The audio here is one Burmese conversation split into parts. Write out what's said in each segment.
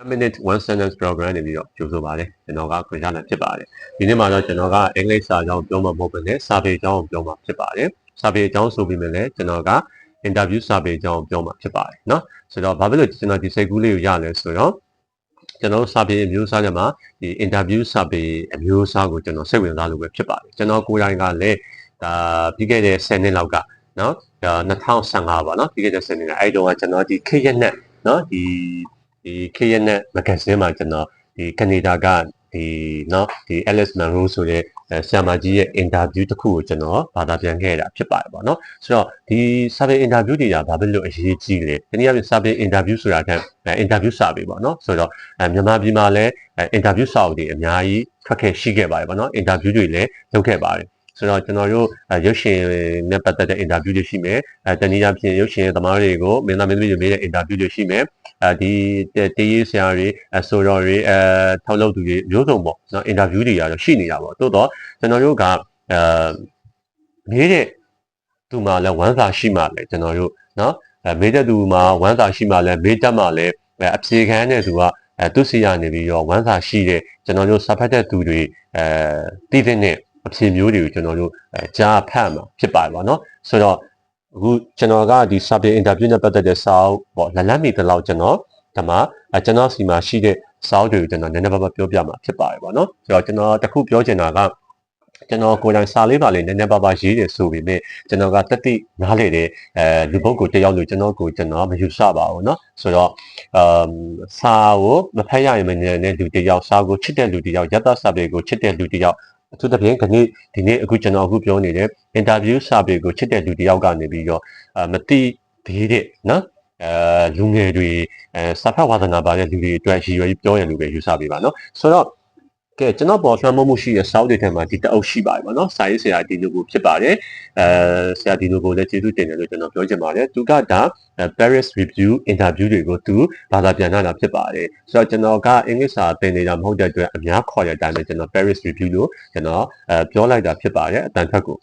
1 minute one sentence program နေပြီးတော့ကြိုဆိုပါတယ်ကျွန်တော်ကခွင့်ရနိုင်ဖြစ်ပါတယ်ဒီနေ့မှာတော့ကျွန်တော်ကအင်္ဂလိပ်စာအကြောင်းပြောမှာမဟုတ်ဘဲနဲ့စာပေအကြောင်းပြောမှာဖြစ်ပါတယ်စာပေအကြောင်းဆိုပြီးမြဲလဲကျွန်တော်က interview စာပေအကြောင်းပြောမှာဖြစ်ပါတယ်เนาะဆိုတော့ဘာဖြစ်လို့ကျွန်တော်ဒီစိတ်ကူးလေးကိုရလဲဆိုတော့ကျွန်တော်စာပေအမျိုးအစားတွေမှာဒီ interview စာပေအမျိုးအစားကိုကျွန်တော်စိတ်ဝင်စားလို့ပဲဖြစ်ပါတယ်ကျွန်တော်ကိုယ်တိုင်ကလည်းဒါပြီးခဲ့တဲ့10နှစ်လောက်ကနော်2015ပါနော်ပြီးခဲ့တဲ့10နှစ်ကအဲ့တုန်းကကျွန်တော်ဒီ K ရက်နဲ့နော်ဒီ ဒီ KNN magazine မှာကျွန်တော်ဒီကနေဒါကဒီเนาะဒီ Alice Munro ဆိုတဲ့ဆရာမကြီးရဲ့ interview တစ်ခုကိုကျွန်တော်ဘာသာပြန်ခဲ့တာဖြစ်ပါတယ်ပေါ့เนาะဆိုတော့ဒီ survey interview တွေကဘာဖြစ်လို့အရေးကြီးလဲဒီနေ့က survey interview ဆိုတာက interview survey ပေါ့เนาะဆိုတော့မြန်မာပြည်မှာလည်း interview စာအုပ်တွေအများကြီးထွက်ခဲ့ရှိခဲ့ပါတယ်ပေါ့เนาะ interview တွေလည်းလုပ်ခဲ့ပါတယ် ဆိုတော့ကျွန်တော်တို့ရုပ်ရှင်နဲ့ပတ်သက်တဲ့ interview တွေရှိမယ်အဲတနည်းအားဖြင့်ရုပ်ရှင်သမားတွေကိုမင်းသားမင်းသမီးတွေမေးတဲ့ interview တွေရှိမယ်အဲဒီတေးရေးဆရာတွေအဆိုတော်တွေအဲထောက်လုပ်သူတွေမျိုးစုံပေါ့နော် interview တွေကတော့ရှိနေတာပေါ့တိုးတော့ကျွန်တော်တို့ကအဲမေးတဲ့သူမှလည်းဝမ်းစာရှိမှလည်းကျွန်တော်တို့နော်အဲမေးတဲ့သူမှဝမ်းစာရှိမှလည်းမေးတတ်မှလည်းအဖြေခံတဲ့သူကအဲသူစီရနေပြီးတော့ဝမ်းစာရှိတဲ့ကျွန်တော်တို့စာဖတ်တဲ့သူတွေအဲတည်တဲ့ အဖြေမျိုးတွေကိုကျွန်တော်တို့အဲကြားဖတ်မှာဖြစ်ပါတယ်ပေါ့နော်ဆိုတော့အခုကျွန်တော်ကဒီ subject interview နဲ့ပတ်သက်တဲ့စာအုပ်ပေါ့လလန်းမီတလောက်ကျွန်တော်ဒါမှကျွန်တော်စီမှာရှိတဲ့စာအုပ်တွေကိုကျွန်တော်နည်းနည်းပါးပါးပြောပြမှာဖြစ်ပါတယ်ပေါ့နော်ဆိုတော့ကျွန်တော်တခုပြောချင်တာကကျွန်တော်ကိုယ်တိုင်စာလေးပါလေးနည်းနည်းပါးပါးရေးတယ်ဆိုပေမဲ့ကျွန်တော်ကတက်တိနားလေတဲ့အဲလူပုဂ္ဂိုလ်တယောက်လို့ကျွန်တော်ကိုကျွန်တော်မယူဆပါဘူးเนาะဆိုတော့အမ်စာကိုမဖတ်ရရင်မနေနဲ့လူတယောက်စာကိုချစ်တဲ့လူတယောက်ယတ္တစာပေကိုချစ်တဲ့လူတယောက် အထူးသဖြင့်ခဏဒီနေ့အခုကျွန်တော်အခုပြောနေတဲ့ interview စာပေကိုချစ်တဲ့လူတယောက်ကနေပြီးတော့အမတိသေးတဲ့နော်အဲလူငယ်တွေအဲစာဖတ်ဝါသနာပါတဲ့လူတွေအတွက်ရည်ရွယ်ပြီးပြောရလို့ပဲယူဆပေးပါနော်ဆိုတော့ ကဲကျွန်တော်ပေါ်ဆွမ်းမမှုရှိတဲ့စောက်တွေထဲမှာဒီတအုပ်ရှိပါတယ်ဗောနော်စာရေးဆရာဒီလိုကိုဖြစ်ပါတယ်အဲဆရာဒီလိုကိုလည်းကျေးဇူးတင်တယ်လို့ကျွန်တော်ပြောချင်ပါတယ်သူကဒါ Paris review interview တွေကိုသူဘာသာပြန်လာတာဖြစ်ပါတယ်ဆိုတော့ကျွန်တော်ကအင်္ဂလိပ်စာသင်နေတာမဟုတ်တဲ့အတွက်အများခေါ်တဲ့အတိုင်းပဲကျွန်တော် Paris review လို့ကျွန်တော်အဲပြောလိုက်တာဖြစ်ပါတယ်အတန်ထက်ကို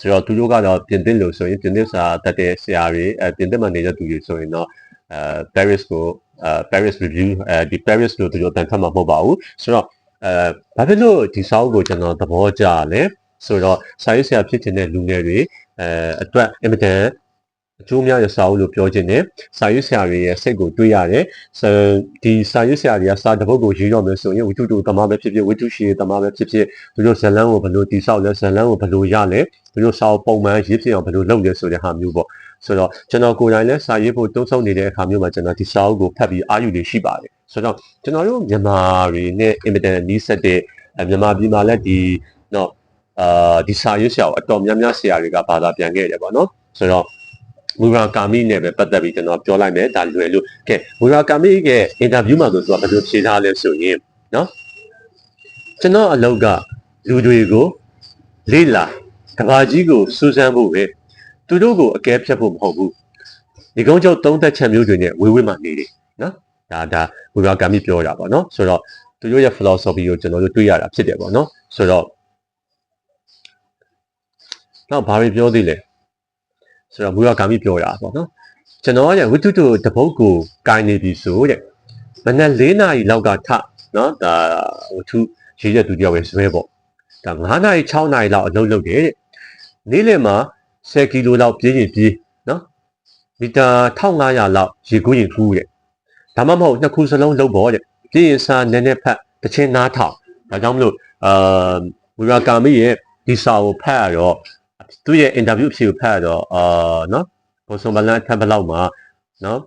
ဆိုတော့သူတို့ကတော့ပြင်သစ်လို့ဆိုရင်ပြင်သစ်စာတတ်တဲ့ဆရာတွေအဲပြင်သစ်မှာနေတဲ့သူတွေဆိုရင်တော့အဲ Paris ကိုအဲ Paris review အဲဒီ Paris လို့သူတို့တန်ထက်မှာမဟုတ်ပါဘူးဆိုတော့ အဲဘာဖြစ်လို့ဒီစာအုပ်ကိုကျွန်တော်သဘောကျလဲဆိုတော့စာရေးဆရာဖြစ်တဲ့လူငယ်တွေအဲအတွက်အင်မတန်အကျိုးများတဲ့စာအုပ်လို့ပြောခြင်းနဲ့စာရေးဆရာတွေရဲ့စိတ်ကိုတွေးရတယ်ဒီစာရေးဆရာတွေကစာတပုတ်ကိုရေးတော့မယ်ဆိုရင်ဝိတုတူတမပဲဖြစ်ဖြစ်ဝိတုရှိတမပဲဖြစ်ဖြစ်သူတို့ဇလန်းကိုဘယ်လိုတိဆောက်လဲဇလန်းကိုဘယ်လိုရလဲသူတို့စာအုပ်ပုံမှန်ရေးဖြစ်အောင်ဘယ်လိုလုပ်လဲဆိုတဲ့ဟာမျိုးပေါ့ဆိုတော့ကျွန်တော်ကိုယ်တိုင်လည်းစာရေးဖို့တုံးဆုံနေတဲ့အခါမျိုးမှာကျွန်တော်ဒီစာအုပ်ကိုဖတ်ပြီးအာယူနေရှိပါတယ် ဆိုတော့ကျွန်တော်တို့မြန်မာတွေနဲ့အင်မတန်နီးစပ်တဲ့မြန်မာပြည်မှာလည်းဒီတော့အာဒီစာရေးဆရာအတော်များများဆရာတွေကဘာသာပြန်ခဲ့တယ်ပေါ့နော်ဆိုတော့မူရာကာမီနဲ့ပဲပတ်သက်ပြီးကျွန်တော်ပြောလိုက်မယ်ဒါလွယ်လို့ကဲမူရာကာမီရဲ့အင်တာဗျူးမှာဆိုသူကဘယ်လိုဖြေထားလဲဆိုရင်နော်ကျွန်တော်အလုပ်ကလူတွေကိုလေ့လာကဘာကြီးကိုစူးစမ်းဖို့ပဲသူတို့ကိုအကဲဖြတ်ဖို့မဟုတ်ဘူးဒီကုန်းချုပ်သုံးသက်ချက်မျိုးတွေနဲ့ဝေးဝေးမှနေတယ်နော် ဒါဒါမူရာကာမီပြောတာပေါ့နော်ဆိုတော့သူတို့ရဲ့ philosophy ကိုကျွန်တော်တို့တွေးရတာဖြစ်တယ်ပေါ့နော်ဆိုတော့နောက်ဘာတွေပြောသေးလဲဆိုတော့မူရကာမိပြောတာပေါ့နော်ကျွန်တော်ရဲ့ဝိတုတုတပုတ်ကိုကိုင်းနေပြီဆိုတဲ့မနက်၄နာရီလောက်ကထနော်ဒါဝတ္ထုရေးတဲ့သူတယောက်ပဲဆွဲပေါ့ဒါ9နာရီ6နာရီလောက်အလုပ်လုပ်တယ်တဲ့နေ့လယ်မှာ10ကီလိုလောက်ပြေးရင်ပြေးနော်မီတာ1500လောက်ရေကူးရင်ကူးတဲ့ ဒါမှမဟုတ်နှစ်ခုစလုံးလုပ်ပေါ့တဲ့ပြေးရင်စာနည်းနည်းဖတ်တစ်ချင်းနားထောင်ဒါကြောင့်မလို့အာမူရာကာမိရဲ့ဒီစာကိုဖတ်ရတော့သူ့ရဲ့ interview အဖြေကိုဖတ်ရတော့အာနော်ဘုံစုံဘလန်ထပ်ဘလောက်မှာနော်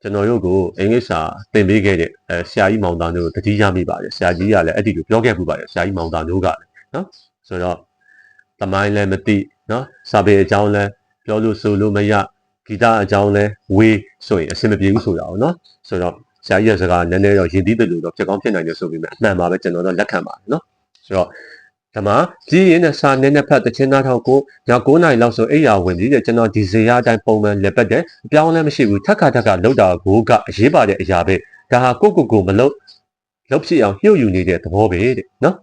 ကျွန်တော်တို့ကိုအင်္ဂလိပ်စာသင်ပေးခဲ့တဲ့အဲဆရာကြီးမောင်သားတို့တတိယမိပါတယ်ဆရာကြီးကလည်းအဲ့ဒီလိုပြောခဲ့မှုပါတယ်ဆရာကြီးမောင်သားတို့ကလည်းနော်ဆိုတော့သမိုင်းလည်းမသိနော်စာပေအကြောင်းလည်းပြောလို့ဆိုလို့မရ ဂီတအကြောင်းလည်းဝေးဆိုရင်အဆင်မပြေဘူးဆိုတာနော်ဆိုတော့ဆရာကြီးရဲ့စကားနည်းနည်းတော့ရည်သီးတယ်လို့တော့ဖြစ်ကောင်းဖြစ်နိုင်တယ်ဆိုပြီးမှအမှန်ပါပဲကျွန်တော်တို့လက်ခံပါတယ်နော်ဆိုတော့ဒါမှကြီးရင်နဲ့စာနဲ့နှစ်ဖက်တချင်းသားထောက်ကိုည9နာရီလောက်ဆိုအိယာဝင်ပြီးတဲ့ကျွန်တော်ဒီဇေယျအတိုင်းပုံမှန်လက်ပတ်တယ်အပြောင်းလဲမရှိဘူးထက်ခါထက်ခါလောက်တာကိုကအရေးပါတဲ့အရာပဲဒါဟာကိုကိုကိုမလုပ်လုပ်ဖြစ်အောင်ညှို့ယူနေတဲ့သဘောပဲတဲ့နော်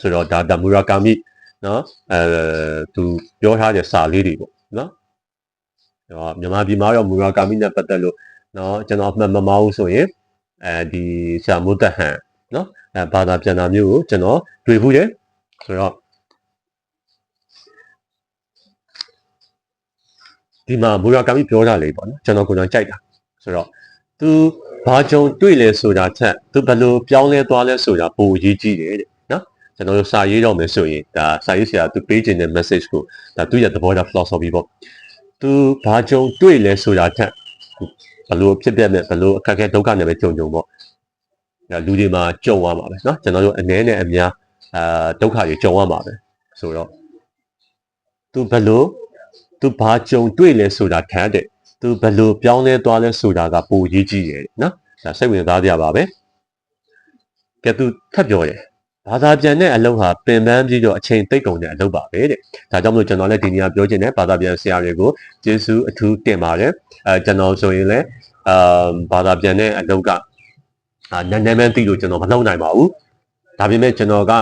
ဆိုတော့ဒါဒါမူရာကာမိနော်အဲသူပြောထားတဲ့စာလေးတွေပေါ့နော်ဟော မြန်မာပြည်မှာတော့မူရာကာမိနဲ့ပတ်သက်လို့နော်ကျွန်တော်မှတ်မမအောင်ဆိုရင် အဲဒီဆရာမိုးသက်ဟန်နော်အဲဘာသာပြန်တာမျိုးကိုကျွန်တော်တွေ့ဘူးတယ်ဆိုတော့ဒီမှာမူရာကာမီပြောတာလေပေါ့နော်ကျွန်တော်ကိုယ်တိုင်ကြိုက်တာဆိုတော့ तू ဘာကြုံတွေ့လဲဆိုတာချက် तू ဘယ်လိုပြောင်းလဲသွားလဲဆိုတာပိုအရေးကြီးတယ်တဲ့နော်ကျွန်တော်တို့စာရေးတော့မယ်ဆိုရင်ဒါစာရေးဆရာ तू ပေးခြင်းတဲ့ message ကိုဒါသူ့ရဲ့သဘောထား philosophy ပေါ့ သူဘာကြုံတွေ့လဲဆိုတာထက်ဘလို့ဖြစ်ပြမဲ့ဘလို့အခက်ခဲဒုက္ခနဲ့ပဲကြုံကြုံပေါ့လူတွေမှာကြုံရမှာပဲเนาะကျွန်တော်တို့အနည်းနဲ့အများအာဒုက္ခတွေကြုံရမှာပဲဆိုတော့သူဘလို့သူဘာကြုံတွေ့လဲဆိုတာထက်တဲ့သူဘလို့ပြောင်းလဲသွားလဲဆိုတာကပိုရေးကြည့်ရယ်เนาะဒါစိတ်ဝင်စားကြပါပဲကဲသူထပ်ပြောတယ် ဘာသာပြန်တဲ့အလုပ်ဟာပင်ပန်းပြီးတော့အချိန်သိပ်ကုန်တဲ့အလုပ်ပါပဲတဲ့။ဒါကြောင့်မလို့ကျွန်တော်လည်းဒီနေ့ပြောချင်တဲ့ဘာသာပြန်ဆရာတွေကိုကျေးဇူးအထူးတင်ပါတယ်။အဲကျွန်တော်ဆိုရင်လည်းအာဘာသာပြန်တဲ့အလုပ်ကအာနည်းနည်းပဲသိလို့ကျွန်တော်မလုပ်နိုင်ပါဘူး။ဒါပေမဲ့ကျွန်တော်က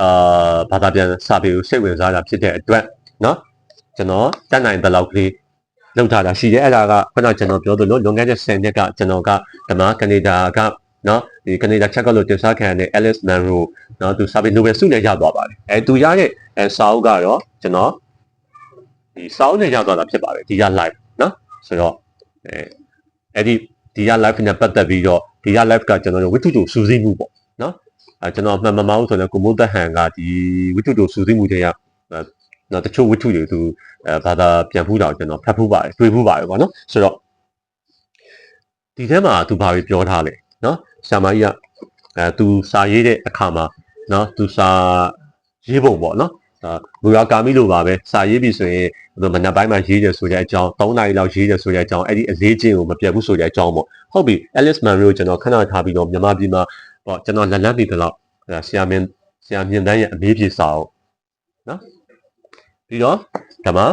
အာဘာသာပြန်စာပေကိုစိတ်ဝင်စားတာဖြစ်တဲ့အတွက်နော်ကျွန်တော်တတ်နိုင်တဲ့လောက်ကလေးလောက်ထားတာရှိတယ်။အဲ့ဒါကခုနကျွန်တော်ပြောသလိုလွန်ခဲ့တဲ့10နှစ်ကကျွန်တော်ကဓမ္မကနေဒါက နော်ဒီကနေဒါချက်ကလို့တင်စားခံရတဲ့ Alice Munro နော်သူစာပေ Nobel ဆုနဲ့ရသွားပါတယ်အဲသူရတဲ့အဲစာအုပ်ကတော့ကျွန်တော်ဒီစာအုပ်နဲ့ရသွားတာဖြစ်ပါတယ်ဒီရ live နော်ဆိုတော့အဲအဲ့ဒီဒီရ live နဲ့ပတ်သက်ပြီးတော့ဒီရ live ကကျွန်တော်တို့ဝိတုတုစူးစိမှုပေါ့နော်အဲကျွန်တော်မှန်မှန်မအောင်ဆိုတော့ကိုမိုးသက်ဟန်ကဒီဝိတုတုစူးစိမှုတွေကနော်တချို့ဝိတုတွေသူအဲဘာသာပြန်ဖူးတာကိုကျွန်တော်ဖတ်ဖူးပါတယ်တွေ့ဖူးပါတယ်ပေါ့နော်ဆိုတော့ဒီထဲမှာသူဘာတွေပြောထားလဲနော် ဆ iam ကြီးကအဲသူစာရေးတဲ့အခါမှာနော်သူစာရေးပုံပေါ့နော်အာဘူရာကာမီလိုပါပဲစာရေးပြီဆိုရင်မနက်ပိုင်းမှာရေးတယ်ဆိုတဲ့အကြောင်း3နာရီလောက်ရေးတယ်ဆိုတဲ့အကြောင်းအဲ့ဒီအလေးချင်းကိုမပြတ်ဘူးဆိုတဲ့အကြောင်းပေါ့ဟုတ်ပြီ Alice Munro ကိုကျွန်တော်ခဏထားပြီးတော့မြန်မာပြည်မှာပေါ့ကျွန်တော်လက်လက်ပြီးတော့ဆရာမင်းဆရာမြင့်တန်းရဲ့အမေးပြေစာအုပ်နော်ပြီးတော့ဒါမှ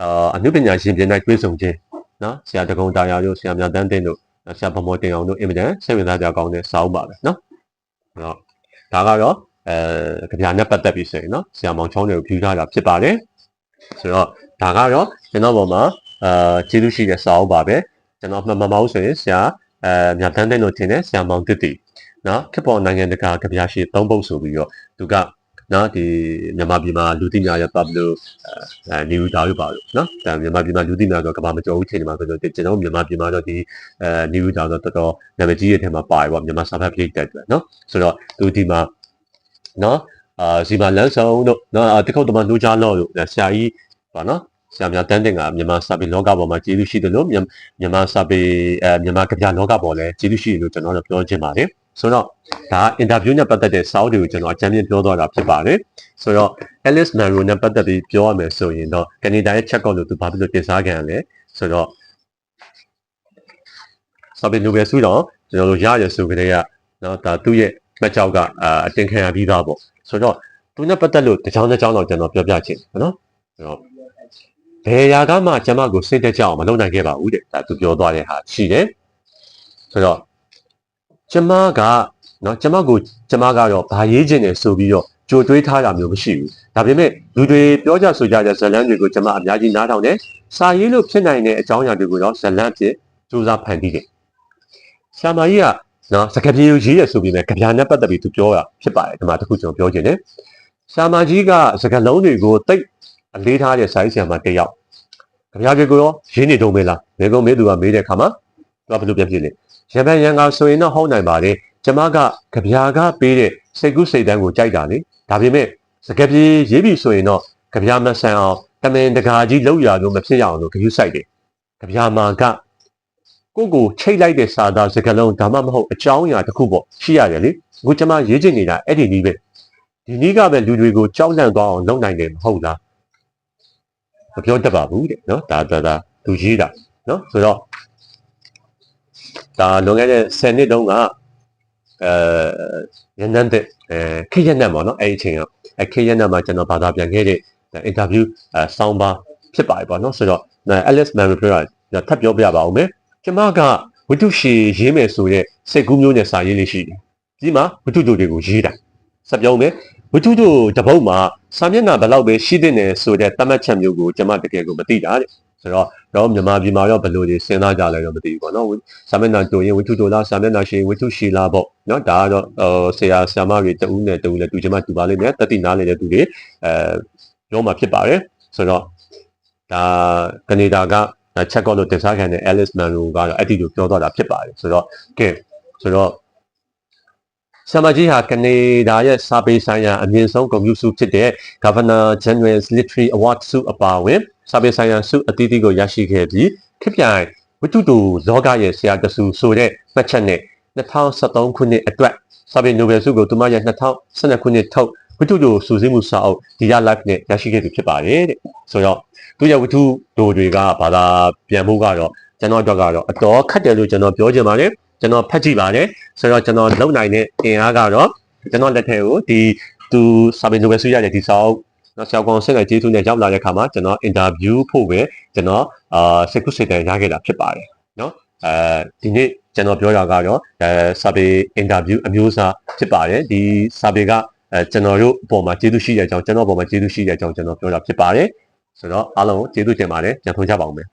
အာအနုပညာရှင်ပြင်၌တွေ့ဆုံခြင်းနော်ဆရာတကုံတာယာတို့ဆရာမြတ်တန်းတင်းတို့ ဆရာဗမောတင်အောင်တို့အင်မတန်စိတ်ဝင်စားကြကောင်းတဲ့စာအုပ်ပါပဲနော်အဲ့တော့ဒါကတော့အဲကြပြနဲ့ပတ်သက်ပြီးဆိုရင်နော်ဆရာမောင်ချောင်းတွေကိုဖြူထားတာဖြစ်ပါတယ်ဆိုတော့ဒါကတော့ကျွန်တော်ပေါ်မှာအာကျေးဇူးရှိတဲ့စာအုပ်ပါပဲကျွန်တော်မှန်မှန်မဟုတ်ဆိုရင်ဆရာအဲမြတ်တန်းတဲ့လို့ထင်တယ်ဆရာမောင်တစ်တီနော်ခေတ်ပေါ်နိုင်ငံတကာကြပြရှိသုံးပုတ်ဆိုပြီးတော့သူက နော်ဒီမြန်မာပြည်မှာလူသိများရပတ်လို့အဲနေဦးတာရပါလို့နော်ဒါမြန်မာပြည်မှာလူသိများဆိုကဘာမကြောဘူးချိန်ဒီမှာဆိုတော့ကျွန်တော်မြန်မာပြည်မှာတော့ဒီအဲနေဦးတာဆိုတော့တော်တော်နာမည်ကြီးရဲ့ထဲမှာပါတယ်ပေါ့မြန်မာစာဖတ်ပြည့်တဲ့အတွက်နော်ဆိုတော့သူဒီမှာနော်အာစီမာလန်းဆောင်တို့နော်တခုတ်တမလူချလော့တို့ဆရာကြီးပါနော်ဆရာများတန်းတင်ကမြန်မာစာပေလောကပေါ်မှာကျေးဇူးရှိတယ်လို့မြန်မာစာပေအဲမြန်မာကဗျာလောကပေါ်လည်းကျေးဇူးရှိတယ်လို့ကျွန်တော်တို့ပြောချင်ပါတယ် ဆိုတော့ဒါအင်တာဗျူးနဲ့ပတ်သက်တဲ့စာအုပ်တွေကိုကျွန်တော်အကြမ်းဖျင်းပြောသွားတာဖြစ်ပါတယ်ဆိုတော့ Alice Munro နဲ့ပတ်သက်ပြီးပြောရမယ်ဆိုရင်တော့ကနေဒါရဲ့ check out လို့သူဘာဖြစ်လို့တင်စားခံရလဲဆိုတော့စာပေ Nobel ဆုတော့ကျွန်တော်တို့ရရဆိုကြတဲ့ကနော်ဒါသူ့ရဲ့မှတ်ကြောက်ကအာအတင်ခံရပြီးသားပေါ့ဆိုတော့သူနဲ့ပတ်သက်လို့တစ်ချောင်းတစ်ချောင်းတော့ကျွန်တော်ပြောပြချင်တယ်နော်ဆိုတော့ဘယ်ရာကမှကျမကိုစိတ်တက်ကြအောင်မလုပ်နိုင်ခဲ့ပါဘူးတဲ့ဒါသူပြောသွားတဲ့ဟာရှိတယ်ဆိုတော့ ကျမကနော်ကျမကိုကျမကတော့ဗာရေးခြင်းတယ်ဆိုပြီးတော့ကြိုတွေးထားတာမျိုးမရှိဘူးဒါပေမဲ့လူတွေပြောကြဆိုကြတဲ့ဇလန်းတွေကိုကျမအများကြီးနားထောင်တယ်စာရေးလို့ဖြစ်နိုင်တဲ့အကြောင်းအရာတွေကိုတော့ဇလန်းဖြစ်စူးစမ်းဖန်တီးတယ်ဆရာမကြီးကနော်စကားပြေကိုရေးရဆိုပြီးမဲ့ကြပြာနဲ့ပတ်သက်ပြီးသူပြောတာဖြစ်ပါတယ်ဒီမှာတခုကျွန်တော်ပြောချင်တယ်ဆရာမကြီးကစကားလုံးတွေကိုတိတ်အလေးထားတဲ့စာရေးဆရာမတစ်ယောက်ကြပြာတွေကိုရောရင်းနေတုံးပဲလားမေကုံမေးသူကမေးတဲ့အခါမှာသူကဘယ်လိုပြန်ဖြစ်လဲ ရံပန်ရံကဆိုရင်တော့ဟုတ်နိုင်ပါတယ်ကျမကကြပြာကပေးတဲ့စိတ်ကူးစိတ်တန်းကိုကြိုက်တာလေဒါပေမဲ့စကားပြေရေးပြီဆိုရင်တော့ကြပြာမဆန်အောင်တမင်တကာကြီးလောက်ရလို့မဖြစ်ရအောင်လို့ဂရုစိုက်တယ်ကြပြာမာကကိုကိုချိတ်လိုက်တဲ့စာသားစကားလုံးဒါမှမဟုတ်အကြောင်းအရာတစ်ခုပေါ့ရှိရတယ်လေအခုကျမရေးချင်နေတာအဲ့ဒီနည်းပဲဒီနည်းကပဲလူတွေကိုကြောက်လန့်သွားအောင်လုပ်နိုင်တယ်မဟုတ်လားမပြောတတ်ပါဘူးတဲ့နော်ဒါဒါဒါသူရေးတာနော်ဆိုတော့ ဒါလွန်ခဲ့တဲ့10နှစ်တုန်းကအဲရန်နန်းတဲ့အဲခေရနတ်ပေါ့နော်အဲ့ဒီအချိန်ကအဲခေရနတ်မှာကျွန်တော်ဘာသာပြန်ခဲ့တဲ့အင်တာဗျူးအဲဆောင်းပါဖြစ်ပါတယ်ပေါ့နော်ဆိုတော့ Alice Mary Prayer ထပ်ပြောပြပါဦးမယ်ကျမကဝိတုရှည်ရေးမယ်ဆိုတဲ့စိတ်ကူးမျိုးနဲ့စာရေးလေးရှိတယ်ဒီမှာဝိတုတို့တွေကိုရေးတာစပြောင်းမယ်ဝိတုတို့တပုတ်မှာစာမျက်နှာဘယ်လောက်ပဲရှိတဲ့နယ်ဆိုတဲ့တတ်မှတ်ချက်မျိုးကိုကျမတကယ်ကိုမသိတာတဲ့ ဆိုတော့တော့မြန်မာပြည်မှာတော့ဘယ်လိုတွေစဉ်းစားကြလဲတော့မသိဘူးပေါ့နော်စာမျက်နှာတူရင်ဝိထုတူလားစာမျက်နှာရှိရင်ဝိထုရှိလားပေါ့နော်ဒါကတော့ဟိုဆရာဆရာမတွေတဦးနဲ့တဦးနဲ့တူချင်မှတူပါလိမ့်မယ်တတိနားနေတဲ့သူတွေအဲပြောမှာဖြစ်ပါတယ်ဆိုတော့ဒါကနေဒါကချက်ကော့လို့တင်စားခံတဲ့ Alice Munro ကတော့အဲ့ဒီလိုပြောတော့တာဖြစ်ပါတယ်ဆိုတော့ကဲဆိုတော့ ဆရာမကြီးဟာကနေဒါရဲ့စာပေဆိုင်ရာအမြင့်ဆုံးဂုဏ်ပြုဆုဖြစ်တဲ့ Governor General's Literary Award ဆုအပါအဝင်စာပေဆိုင်ရာဆုအသီးသီးကိုရရှိခဲ့ပြီးခေတ်ပြိုင်ဝတ္ထုတူလောကရဲ့ဆရာတဆူဆိုတဲ့မှတ်ချက်နဲ့2013ခုနှစ်အတွက်စာပေနိုဘယ်ဆုကိုသူမရဲ့2012ခုနှစ်ထုတ်ဝတ္ထုတူစူးစိမှုစာအုပ်ဒီရ life နဲ့ရရှိခဲ့ပြီဖြစ်ပါတယ်တဲ့ဆိုတော့သူရဲ့ဝတ္ထုတူတွေကဘာသာပြန်ဖို့ကတော့ကျွန်တော်အတွက်ကတော့အတော်ခက်တယ်လို့ကျွန်တော်ပြောချင်ပါတယ် ကျွန်တော်ဖတ်ကြည့်ပါတယ်ဆိုတော့ကျွန်တော်လုံနိုင်တဲ့အင်အားကတော့ကျွန်တော်လက်ထဲကိုဒီသူစာပေနိုဘယ်ဆုရတဲ့ဒီစာအုပ်နော်ဆရာကောင်ဆက်လိုက်ကျေးဇူးနဲ့ရောက်လာတဲ့အခါမှာကျွန်တော်အင်တာဗျူးဖို့ပဲကျွန်တော်အာစိတ်ကူးစိတ်တန်ရခဲ့တာဖြစ်ပါတယ်နော်အဲဒီနေ့ကျွန်တော်ပြောတာကတော့အဲစာပေအင်တာဗျူးအမျိုးအစားဖြစ်ပါတယ်ဒီစာပေကအဲကျွန်တော်တို့အပေါ်မှာကျေးဇူးရှိတဲ့အကြောင်းကျွန်တော်အပေါ်မှာကျေးဇူးရှိတဲ့အကြောင်းကျွန်တော်ပြောတာဖြစ်ပါတယ်ဆိုတော့အားလုံးကိုကျေးဇူးတင်ပါတယ်ကြံဖွင့်ကြပါဦးမယ်